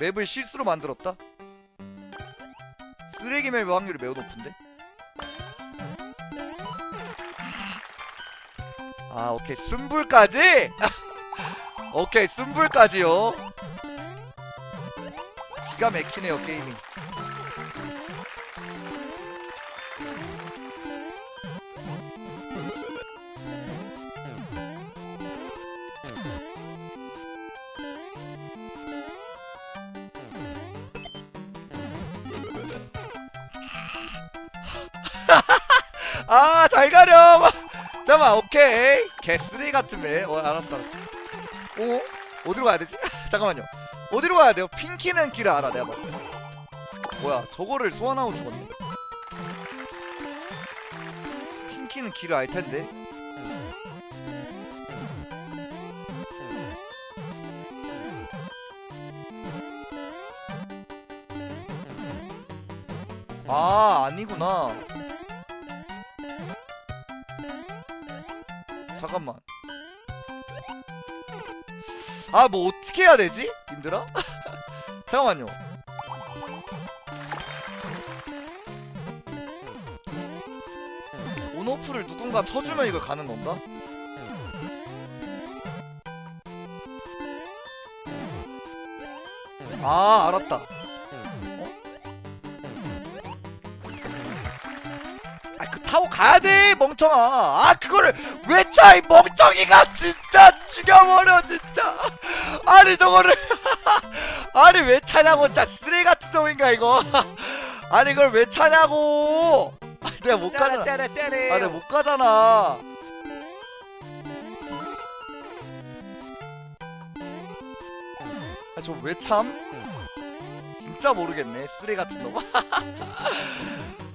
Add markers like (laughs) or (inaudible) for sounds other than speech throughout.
맵을 실수로 만들었다? 쓰레기 맵의 확률이 매우 높은데? 아 오케이 쓴불까지? (laughs) 오케이 쓴불까지요 기가 막히네요 게임이 아 잘 가렴. (laughs) 잠깐만 오케이. 개쓰레기 같은 맵 어, 알았어 알았어. 어? 어디로 가야 되지? (laughs) 잠깐만요. 어디로 가야 돼요? 핑키는 길을 알아 내가 봤을 때. 뭐야 저거를 소환하고 죽었네 핑키는 길을 알 텐데. 아 아니구나 잠깐만 아 뭐 어떻게 해야 되지? 님들아? (laughs) 잠깐만요 온오프를 누군가 쳐주면 이거 가는 건가? 아 알았다 타고 가야 돼 멍청아. 아 그거를 왜 차 이 멍청이가 진짜 죽여버려 진짜. 아니 저거를. (laughs) 아니 왜 차냐고. 진짜 쓰레기 같은 놈인가 이거. (laughs) 아니 이걸 왜 차냐고. 아, 내가 못 가잖아. 아 내가 못 가잖아. 아 저 왜 참? 진짜 모르겠네 쓰레기 같은 놈 (laughs)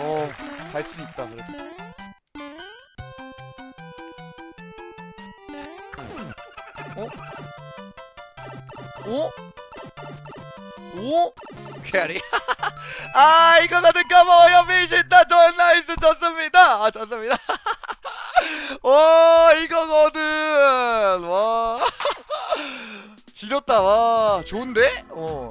어, 갈 수 있다, 그래도. 어? 오? 오? 캐리. (laughs) 아, 이거 다들 까먹어요. 미신다. 좋은 나이스. 좋습니다. 아, 좋습니다. (laughs) 와, 이거거든. 와. (laughs) 지렸다. 와, 좋은데? 어.